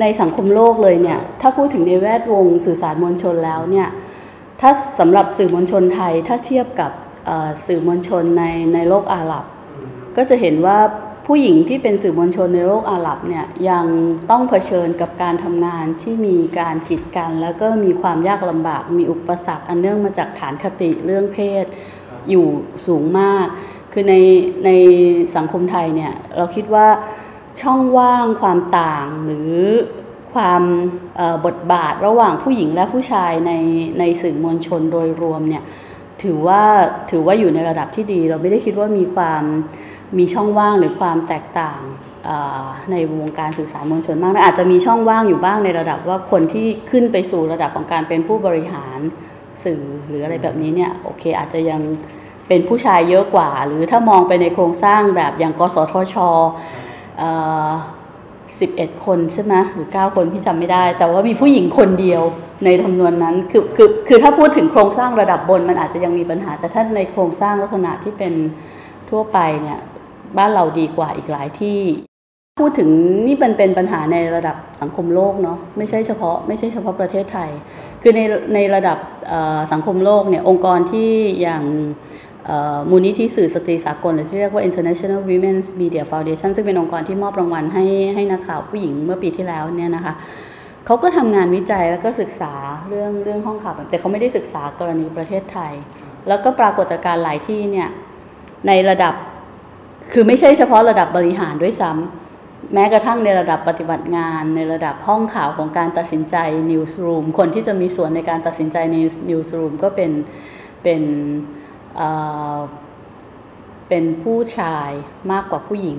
ในสังคมโลกเลยเนี่ยถ้าพูดถึงในแวดวงสื่อสารมวลชนแล้วเนี่ยถ้าสำหรับสื่อมวลชนไทยถ้าเทียบกับสื่อมวลชนในในโลกอาหรับ ก็จะเห็นว่าผู้หญิงที่เป็นสื่อมวลชนในโลกอาหรับเนี่ยยังต้องเผชิญกับการทำงานที่มีการกีดกัน แล้วก็มีความยากลำบาก มีอุปสรรคอันเนื่องมาจากฐานคติเรื่องเพศอยู่สูงมาก คือในในสังคมไทยเนี่ยเราคิดว่า ช่องว่างความต่างหรือความบทบาทระหว่างผู้หญิงและผู้ชายในในสื่อมวลชนโดยรวมเนี่ยถือว่าถือว่าอยู่ในระดับที่ดี เราไม่ได้คิดว่ามีความมีช่องว่างหรือความแตกต่างในวงการสื่อสารมวลชนมากนะอาจจะมีช่องว่างอยู่บ้างในระดับว่าคนที่ขึ้นไปสู่ระดับของการเป็นผู้บริหารสื่อหรืออะไรแบบนี้เนี่ยโอเคอาจจะยังเป็นผู้ชายเยอะกว่า หรือถ้ามองไปในโครงสร้างแบบอย่างกสทช 11คนใช่ไหมหรือ9คนพี่จำไม่ได้ แต่ว่ามีผู้หญิงคนเดียวในจำนวนนั้นคือคือคือถ้าพูดถึงโครงสร้างระดับบนมันอาจจะยังมีปัญหา แต่ถ้าในโครงสร้างลักษณะที่เป็นทั่วไปเนี่ยบ้านเราดีกว่าอีกหลายที่ พูดถึงนี่มันเป็นปัญหาในระดับสังคมโลกเนาะไม่ใช่เฉพาะไม่ใช่เฉพาะประเทศไทย คือในในระดับสังคมโลกเนี่ยองค์กรที่อย่าง มูลนิธิสื่อสตรีสากลหรือที่เรียกว่า International Women's Media Foundation ซึ่งเป็นองค์กรที่มอบรางวัลให้ให้นักข่าวผู้หญิงเมื่อปีที่แล้วเนี่ยนะคะเขาก็ทำงานวิจัยแล้วก็ศึกษาเรื่องเรื่องห้องข่าวแต่เขาไม่ได้ศึกษากรณีประเทศไทย แล้วก็ปรากฏการณ์หลายที่เนี่ยในระดับคือไม่ใช่เฉพาะระดับบริหารด้วยซ้ำแม้กระทั่งในระดับปฏิบัติงาน ในระดับห้องข่าวของการตัดสินใจนิวส์รูมคนที่จะมีส่วนในการตัดสินใจในนิวส์รูมก็เป็นเป็น เป็นผู้ชายมากกว่าผู้หญิง